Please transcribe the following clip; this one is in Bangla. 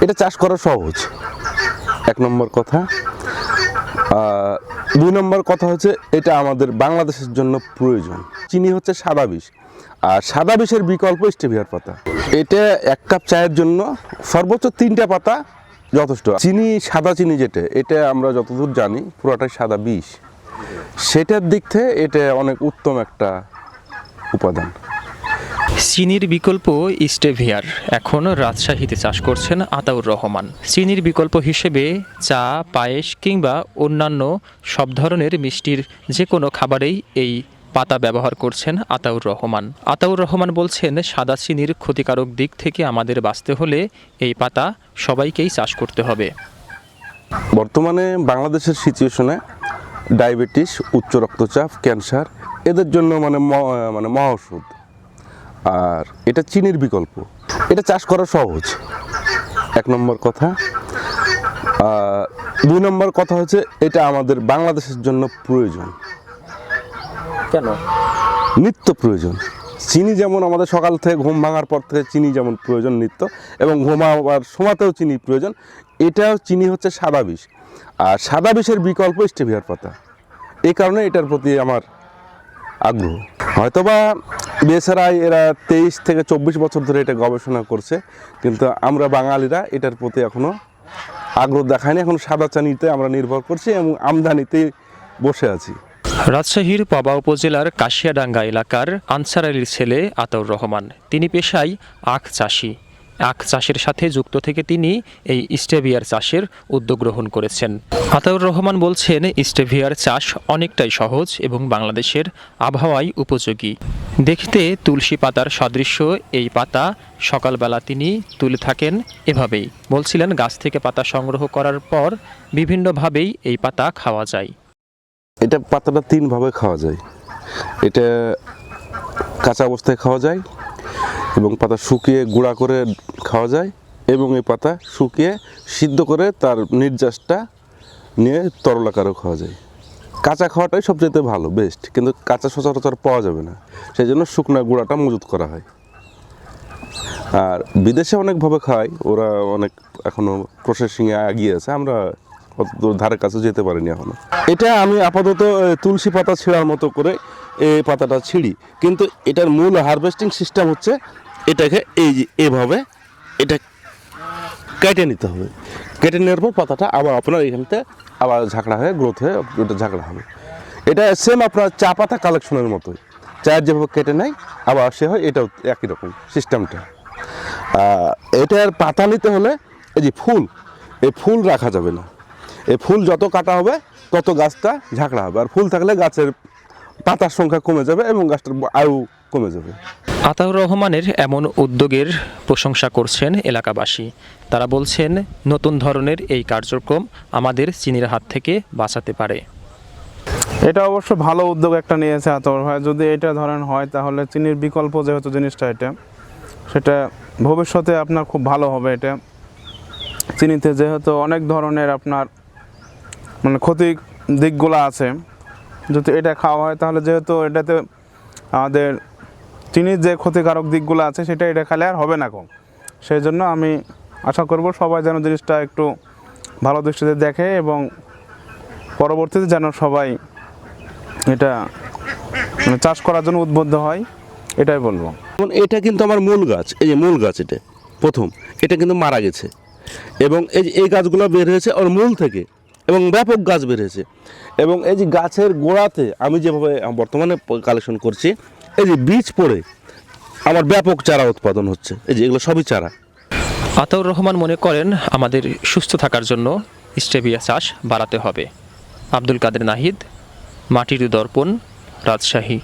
এটা চাষ করা সহজ। এক নম্বর কথা। দুই নম্বর কথা হচ্ছে, এটা আমাদের বাংলাদেশের জন্য প্রয়োজন। চিনি হচ্ছে সাদা বিষ। আর সাদা বিষের বিকল্প স্টেভিয়ার পাতা। এটা এক কাপ চায়ের জন্য সর্বোচ্চ তিনটা পাতা যথেষ্ট। চিনি, সাদা চিনি যেটা, এটা আমরা যতদূর জানি, পুরোটাই সাদা বিষ। সেটার দিক থেকে এটা অনেক উত্তম একটা উপাদান। চিনির বিকল্প স্টেভিয়ার এখন রাজশাহীতে চাষ করছেন আতাউর রহমান। চিনির বিকল্প হিসেবে চা, পায়েস কিংবা অন্যান্য সব ধরনের মিষ্টির যে কোনো খাবারেই এই পাতা ব্যবহার করছেন আতাউর রহমান। আতাউর রহমান বলছেন, সাদা চিনির ক্ষতিকারক দিক থেকে আমাদের বাঁচতে হলে এই পাতা সবাইকেই চাষ করতে হবে। বর্তমানে বাংলাদেশের সিচুয়েশনে ডায়াবেটিস, উচ্চ রক্তচাপ, ক্যান্সার, এদের জন্য মানে মানে মহা ওষুধ। আর এটা চিনির বিকল্প। এটা চাষ করা সহজ। এক নম্বর কথা। দুই নম্বর কথা হচ্ছে এটা আমাদের বাংলাদেশের জন্য প্রয়োজন। কেন? নিত্য প্রয়োজন। চিনি যেমন আমাদের সকাল থেকে ঘুম ভাঙার পর থেকে চিনি যেমন প্রয়োজন নিত্য এবং ঘুমাবার সময়তেও চিনি প্রয়োজন এটাও চিনি হচ্ছে সাদা বিষ। আর সাদা বিষের বিকল্প স্টেভিয়ার পাতা। এই কারণে এটার প্রতি আমার আগ্রহ। হয়তোবা বেসারাই এরা তেইশ থেকে চব্বিশ বছর ধরে এটা গবেষণা করছে। কিন্তু আমরা বাঙালিরা এটার প্রতি এখনও আগ্রহ দেখায়নি। এখন সাদা চানিতে আমরা নির্ভর করছি এবং আমদানিতে বসে আছি। রাজশাহীর পাবা উপজেলার কাশিয়াডাঙ্গা এলাকার আনসার আলীর ছেলে আতাউর রহমান। তিনি পেশায় আখ চাষি। আখ চাষের সাথে যুক্ত থেকে তিনি এই স্টেভিয়ার চাষের উদ্যোগ গ্রহণ করেছেন। আতাউর রহমান বলছেন, স্টেভিয়ার চাষ অনেকটাই সহজ এবং বাংলাদেশের আবহাওয়ায় উপযোগী। দেখতে তুলসী পাতার সাদৃশ্য, এই পাতা সকালবেলা তিনি তুলে থাকেন এভাবেই। বলছিলেন, গাছ থেকে পাতা সংগ্রহ করার পর বিভিন্নভাবেই এই পাতা খাওয়া যায়। এটা পাতাটা তিনভাবে খাওয়া যায়। এটা কাঁচা অবস্থায় খাওয়া যায় এবং পাতা শুকিয়ে গুঁড়া করে খাওয়া যায় এবং এই পাতা শুকিয়ে সিদ্ধ করে তার নির্যাসটা নিয়ে তরল আকারেও খাওয়া যায়। কাঁচা খাওয়াটাই সবচেয়ে ভালো বেস্ট কিন্তু কাঁচা সচরাচর পাওয়া যাবে না। সেই জন্য শুকনা গুঁড়াটা মজুত করা হয়। আর বিদেশে অনেকভাবে খায়, ওরা অনেক এখনও প্রসেসিংয়ে এগিয়ে আছে, আমরা অত ধারে কাছে যেতে পারিনি এখনও। এটা আমি আপাতত তুলসী পাতা ছিঁড়ার মতো করে এই পাতাটা ছিঁড়ি, কিন্তু এটার মূল হারভেস্টিং সিস্টেম হচ্ছে এটাকে এই যে এভাবে এটা কেটে নিতে হবে। কেটে নেওয়ার পর পাতাটা আবার আপনার এখানতে আবার ঝাঁকড়া হয়ে গ্রোথ হয়ে ওটা ঝাঁকড়া হবে। এটা সেম আপনার চা পাতা কালেকশনের মতোই। চায়ের যেভাবে কেটে নেয়, আবার সে হয় এটাও একই রকম সিস্টেমটা এটার পাতা নিতে হলে এই যে ফুল, এই ফুল রাখা যাবে না। এই ফুল যত কাটা হবে, তত গাছটা ঝাঁকড়া হবে। আর ফুল থাকলে গাছের পাতার সংখ্যা কমে যাবে এবং গাছটার আয়ু কমে যাবে। আতাউর রহমানের এমন উদ্যোগের প্রশংসা করছেন এলাকাবাসী। তারা বলছেন নতুন ধরনের এই কার্যক্রম আমাদের চিনির হাত থেকে বাঁচাতে পারে। এটা অবশ্য ভালো উদ্যোগ একটা নিয়েছে আতর ভাই। যদি এটা ধরেন হয় তাহলে চিনির বিকল্প যেহেতু জিনিসটা এটা সেটা ভবিষ্যতে আপনার খুব ভালো হবে এটা। চিনিতে যেহেতু অনেক ধরনের আপনার মানে ক্ষতি দিকগুলো আছে। যদি এটা খাওয়া হয় তাহলে যেহেতু এটাতে আমাদের চিনির যে ক্ষতিকারক দিকগুলো আছে সেটা এটা খেলে আর হবে না কম সেই জন্য আমি আশা করব সবাই যেন জিনিসটা একটু ভালো দৃষ্টিতে দেখে এবং পরবর্তীতে যেন সবাই এটা মানে চাষ করার জন্য উদ্বুদ্ধ হয়, এটাই বলব। এটা কিন্তু আমার মূল গাছ, এই যে মূল গাছ এটা, প্রথম, এটা কিন্তু মারা গেছে। এবং এই যে এই গাছগুলো বের হয়েছে ওর মূল থেকে, এবং ব্যাপক গাছ বের হয়েছে। এবং এই যে গাছের গোড়াতে আমি যেভাবে বর্তমানে কালেকশন করছি এই যে বীজ পড়ে আমার ব্যাপক চারা উৎপাদন হচ্ছে। এই যে এগুলো সবই চারা। আতাউর রহমান মনে করেন, আমাদের সুস্থ থাকার জন্য স্টেভিয়া চাষ বাড়াতে হবে। আব্দুল কাদের নাহিদ, মাটির দর্পণ, রাজশাহী।